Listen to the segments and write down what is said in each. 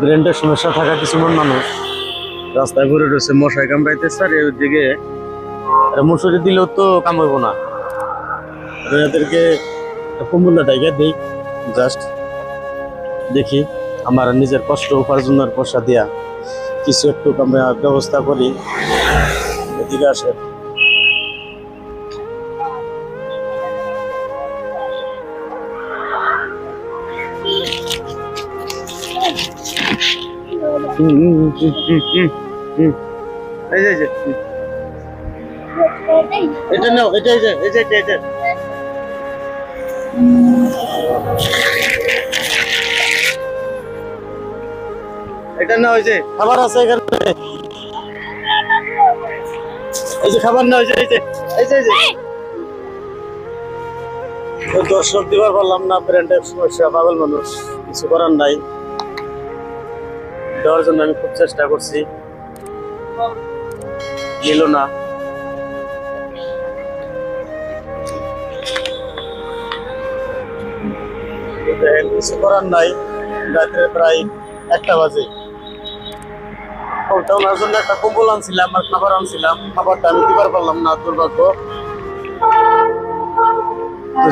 ব্রেন্ডের সমস্যা থাকা কিছুমান মানুষ। রাস্তায় ঘুরে রয়েছে মশাই কামড়াইতেছে আর ওইদিকে মুসুরি দিলেও তো কামাইবো না। এদেরকে কুম্বলটা ডাইকে দিই জাস্ট দেখি আমার নিজের কষ্ট উপার্জনের পয়সা দিয়া কিছু একটু কামে- ব্যবস্থা করি। এদিকে আসে যে। এটা না খাবার আছে এখানে। এই যে, খাবার না ওই এই যে এই যে দর্শক দিবার পারলাম না ব্র্যান্ডের সমস্যা, পাগল মানুষ, কিছু করার নাই। দেওয়ার জন্য আমি খুব চেষ্টা করছি। নিল না। কিছু করার নাই। রাত্রে প্রায় একটা বাজে। জন্য একটা আনছিলাম আনছিলাম। আমি দিবার পারলাম না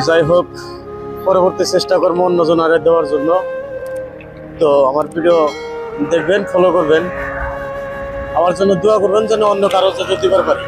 যাই হোক, পরবর্তী চেষ্টা করব অন্যজনারে দেওয়ার জন্য। তো আমার ভিডিও দেখবেন ফলো করবেন। আমার জন্য দোয়া করবেন যেন অন্য কারও যাতে দিবার পারি।